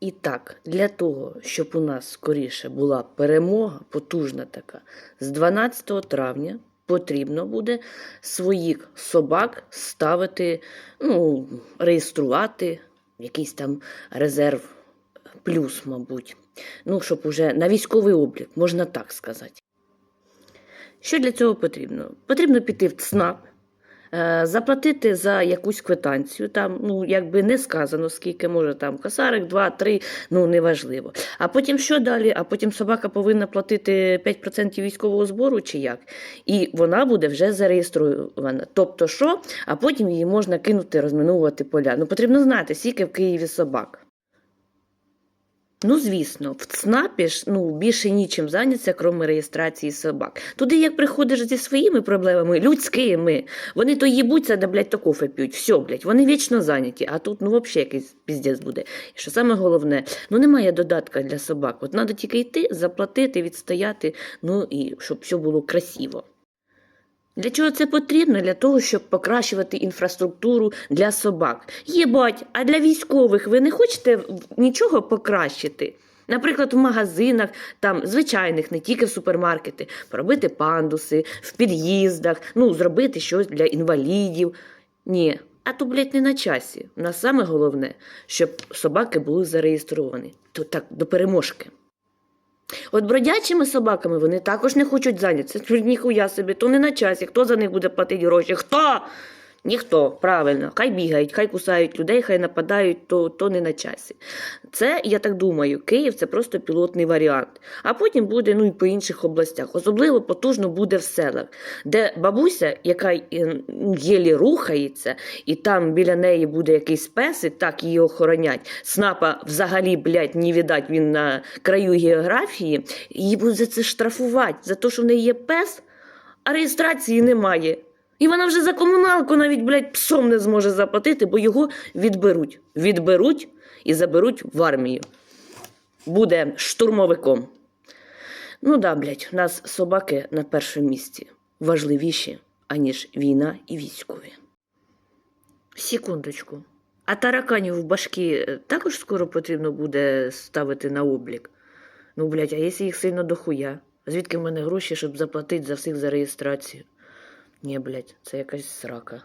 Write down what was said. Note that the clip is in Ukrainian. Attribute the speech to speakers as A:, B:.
A: І так, для того, щоб у нас скоріше була перемога, потужна така, з 12 травня потрібно буде своїх собак ставити, ну, реєструвати, якийсь там резерв плюс, мабуть. Ну, щоб уже на військовий облік, можна так сказати. Що для цього потрібно? Потрібно піти в ЦНАП, заплатити за якусь квитанцію, там, ну, якби не сказано, скільки може там косарик, 2, 3, ну неважливо. А потім що далі? А потім собака повинна платити 5% військового збору чи як? І вона буде вже зареєстрована. Тобто що? А потім її можна кинути, розмінувати поля. Ну, потрібно знати, скільки в Києві собак. Ну, звісно, в ЦНАПі ж ну, більше нічим зайнятися, крім реєстрації собак. Туди, як приходиш зі своїми проблемами, людськими, вони то їбуться, да, блядь, то кофе п'ють. Все, блядь, вони вічно зайняті, а тут, ну, взагалі якийсь піздець буде. І що саме головне, ну немає додатка для собак. От треба тільки йти, заплатити, відстояти, ну і щоб все було красиво. Для чого це потрібно? Для того, щоб покращувати інфраструктуру для собак. Єбать, а для військових ви не хочете нічого покращити? Наприклад, в магазинах, там звичайних, не тільки в супермаркети, поробити пандуси, в під'їздах, ну, зробити щось для інвалідів. Ні, а то, блядь, не на часі. У нас саме головне, щоб собаки були зареєстровані. То так, до переможки. От бродячими собаками вони також не хочуть зайнятися. Ніхуя собі, то не на часі. Хто за них буде платити гроші? Хто? Ніхто, правильно, хай бігають, хай кусають людей, хай нападають, то, то не на часі. Це, я так думаю, Київ це просто пілотний варіант. А потім буде ну, і по інших областях. Особливо потужно буде в селах, де бабуся, яка е, єлі рухається, і там біля неї буде якийсь песик, так її охоронять. Снапа взагалі, блядь, не віддать, він на краю географії. Її будуть за це штрафувати, за те, що в неї є пес, а реєстрації немає. І вона вже за комуналку навіть, блядь, псом не зможе заплатити, бо його відберуть. Відберуть і заберуть в армію. Буде штурмовиком. Ну да, блядь, у нас собаки на першому місці важливіші, аніж війна і військові. Секундочку. А тараканів в башки е, також скоро потрібно буде ставити на облік. Ну, блядь, а якщо їх сильно дохуя? Звідки в мене гроші, щоб заплатити за всіх за реєстрацію? Ні, блядь, це якась срака.